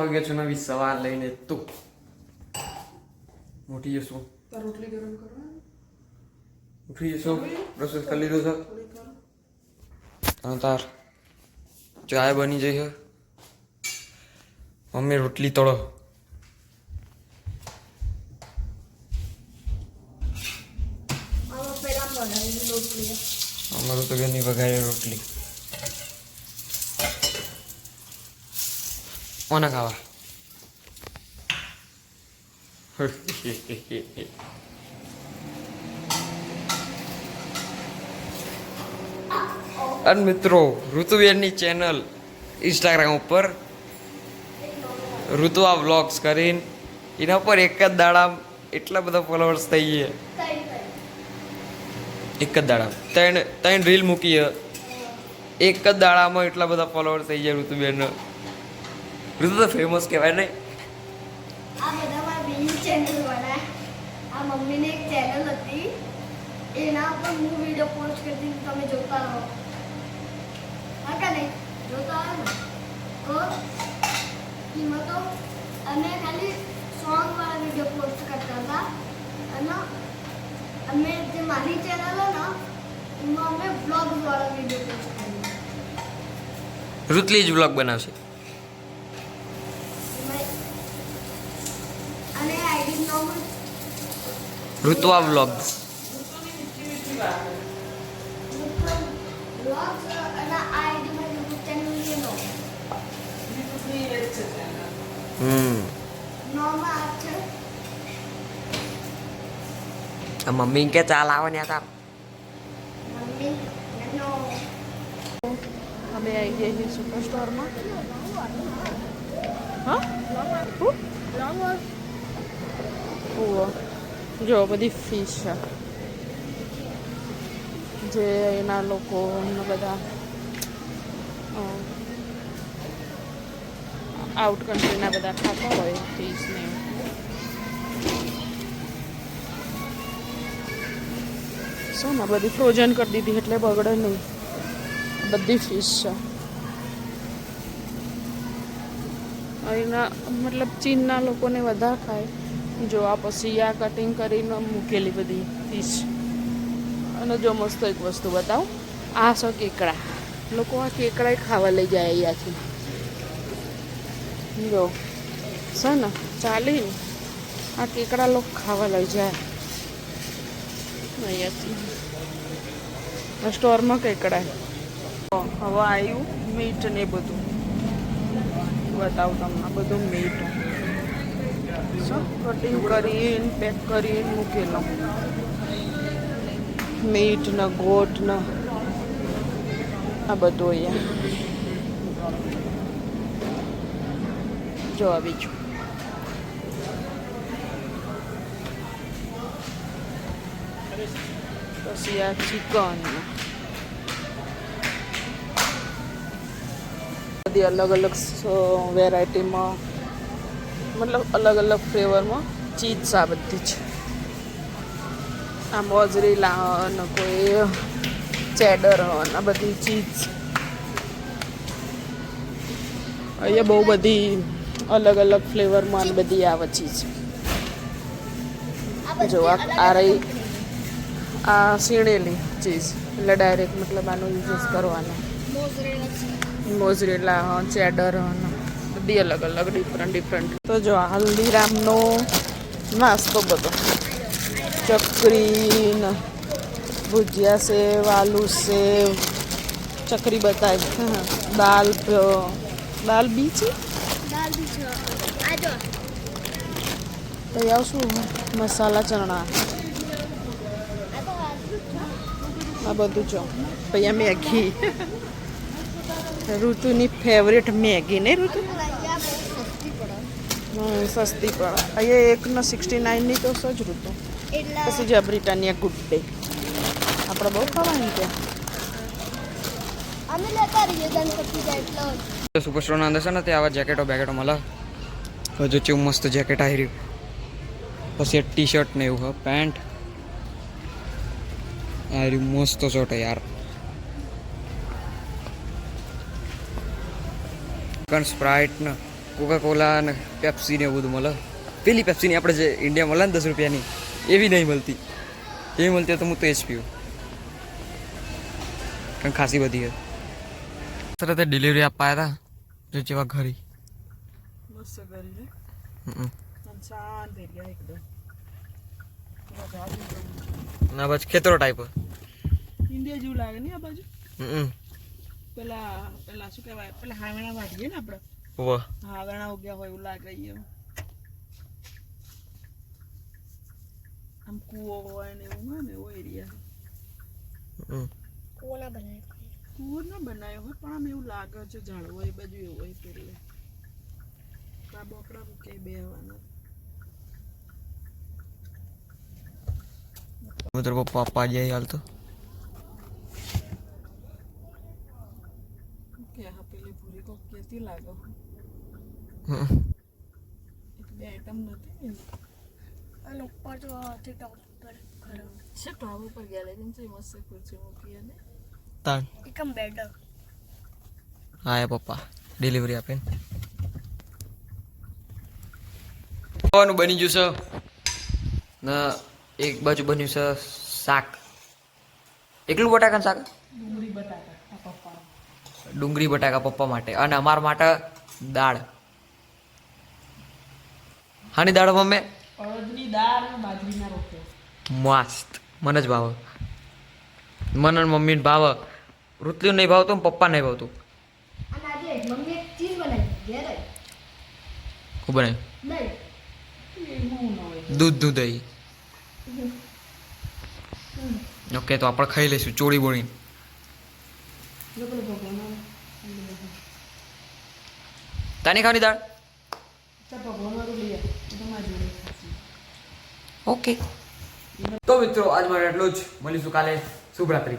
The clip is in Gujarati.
આવી ગયો છું નવી સવાર લઈને તો. ઉઠી જશું. રોટલી ગરમ કરવા ઉઠી જશું. રસોઈ કરી લીધું અને તાર. ચાય બની જઈ છે મમ્મી રોટલી તળો. અમારું તો ઘરની વઘારેલી રોટલી. કોને ખાવા અને મિત્રો ઋતુબેનની ચેનલ ઇન્સ્ટાગ્રામ ઉપર ઋતુઆ વ્લોગ્સ કરીને એના પર એક જ દાડા એટલા બધા ફોલોઅર્સ થઈ ગયા. એક જ દાડા ત્રણ ત્રણ રીલ મૂકી એક જ દાડામાં એટલા બધા ફોલોવર્સ થઈ ગયા ઋતુબેન ઋતુ તો ફેમસ કહેવાય ને. આ બધા મારા બીજી ચેનલ વાળા. આ મમ્મીની એક ચેનલ હતી. એના પર હું વીડિયો પોસ્ટ કરતી તમે જોતા રહો. હા કે નહીં? જોતા રહો તો એમાં તો અમે ખાલી સોંગ વાળા વીડિયો પોસ્ટ કરતા હતા. અને અમે જે મારી ચેનલ ને એમાં અમે બ્લોગ વાળા વીડિયો પોસ્ટ કરીએ ઋતલી જ બ્લોગ બનાવશે એમાં અને આઈડી નામ ઋતુઆ વ્લોગ્સ બ્લોગ્સ અને આઈડી માં યુટ્યુબ ચેનલ લેનો હમ નોમાં આ છે આ મમ્મી કે ચાલ આવે ને તાર મમ્મી એનો અમે આવી ગયા છીએ સુપર સ્ટોરમાં હા હું? જો, બધી ફિશ છે. જે એના લોકો બધા આઉટ કન્ટ્રીના બધા ખાતા હોય ફિશ ને શું ને, બધી ફ્રોઝન કરી દીધી, એટલે બગડે નહીં. બધી ફિશ છે. અહીંના મતલબ ચીનના લોકોને વધારે ખાય. જો આ પછી આ કટિંગ કરીને મૂકેલી બધી ફિશ અને જો મસ્ત એક વસ્તુ બતાવું. આ છે કેકડા. લોકો આ કેકડા ખાવા લઈ જાય અહીંયાથી. જો, છે ને ચાલી આ કેકડા લોકો ખાવા લઈ જાય. અહીંયાથી. સ્ટોરમાં કેકડા. હવે આવ્યું મીઠ ને બધું. બતાવું તમને બધું શું કટિંગ કરીને પેક કરીને મૂકેલો. મીટ ને ગોટ ને આ બધું અહીંયા. જો આવી છું પછી આ ચિકન બધી અલગ અલગ વેરાયટીમાં મતલબ અલગ અલગ ફ્લેવરમાં ચીઝ આ બધી છે. આ મોજરેલા અને કોઈ ચેડર આ બધી ચીઝ. અહીંયા બહુ બધી અલગ અલગ ફ્લેવરમાં આ બધી આવે ચીઝ. જો આ રહી આ સીણેલી ચીઝ એટલે ડાયરેક્ટ મતલબ આનો યુઝ કરવાનો. મોઝરેલા હા ચેડર અને બધી અલગ અલગ ડિફરન્ટ ડિફરન્ટ તો જો હલ્દીરામનો નાસ્તો બધો. ચકરી ભુજિયા સેવ આલુ સેવ ચકરી બતાવી. દાલ દાલ બી છે? તૈયાર આવશું મસાલા ચણા? આ બધું જો પૈયા મેગી. ઋતુની ફેવરેટ મેગી ને ઋતુ અહીંયા બહુ સસ્તી પડે હમ, સસ્તી પણ. અહીંયા એકનો સિક્સટી નાઇનની તો સજ ઋતુ એટલે. પછી જે બ્રિટાનિયા ગુડ ડે આપણે બહુ ખાવાની ત્યાં અમે લેતા રહીએ ગણપતિ જાય એટલે સુપર સ્ટોરના અંદર છે ને તે આવા જેકેટો બેકેટો મળે હજુ ચેવું મસ્ત જેકેટ આવી રહ્યું. પછી ટી શર્ટ ને એવું હ પેન્ટ આ રહ્યું મસ્ત શર્ટ યાર. સ્પ્રાઇટ ને. કોકા કોલા ને પેપ્સી ને એવું બધું મળે. પેલી પેપ્સીની આપણે જે ઇન્ડિયા મળે ને દસ રૂપિયાની એવી નહીં મળતી. એવી મળતી તો હું તો એ જ પીવું. કારણ ખાસી બધી હતી સર તે ડિલિવરી આપવા આવ્યા હતા જો જેવા ઘરી. અને. ના બસ ખેતરો ટાઈપ ઇન્ડિયા જેવું લાગે નહીં આ બાજુ? પેલા પેલા શું કહેવાય? પેલા હાવણા વાટીએ ને આપણે. વાહ. હાવણા ઉગ્યા હોય એવું લાગે એમ. આમ કૂવો હોય ને એવું હોય ને એવો એરિયા કૂવો ના બનાવ્યો હોય પણ આમ એવું લાગે છે ઝાડ હોય એ બાજુ એવું હોય પેલે આ બોકડા મૂકે બે હવાના મિત્ર પપ્પા પપ્પા જાય હાલ તો. કે હા પેલી ભૂરી કોક કેતી લાગે હમ. એક બે આઈટમ નથી ને અને ઉપર તો હતી ટોપ ખરો છે ઉપર ગેલેરી છે મસ્ત ખુરશી મૂકી અને તાણ. એકમ બેટર હા એ પપ્પા. ડિલિવરી આપે ખાવાનું બની ગયું છે. ને એક બાજુ બન્યું છે શાક. એકલું બટાકા શાક? ડુંગળી બટાકા પપ્પા માટે. અને અમારા માટે દાળ. હાની દાળ મમ્મે? અડદની દાળ અને બાજરીના રોટલા. મસ્ત. મને જ ભાવે. મને ને મમ્મીને ભાવે. ઋતલ્યું નહીં ભાવતું પપ્પા નહીં ભાવતું. અને આજે મમ્મી એક ચીઝ બનાવી ઘેર જ. ખૂબ નહીં દૂધ દૂધ દહીં. ઓકે તો આપણે ખાઈ લઈશું ચોળી બોળી તાની ખાવાની દાળ? ઓકે. તો મિત્રો આજ મારે એટલું જ. મળીશું કાલે. શુભરાત્રી.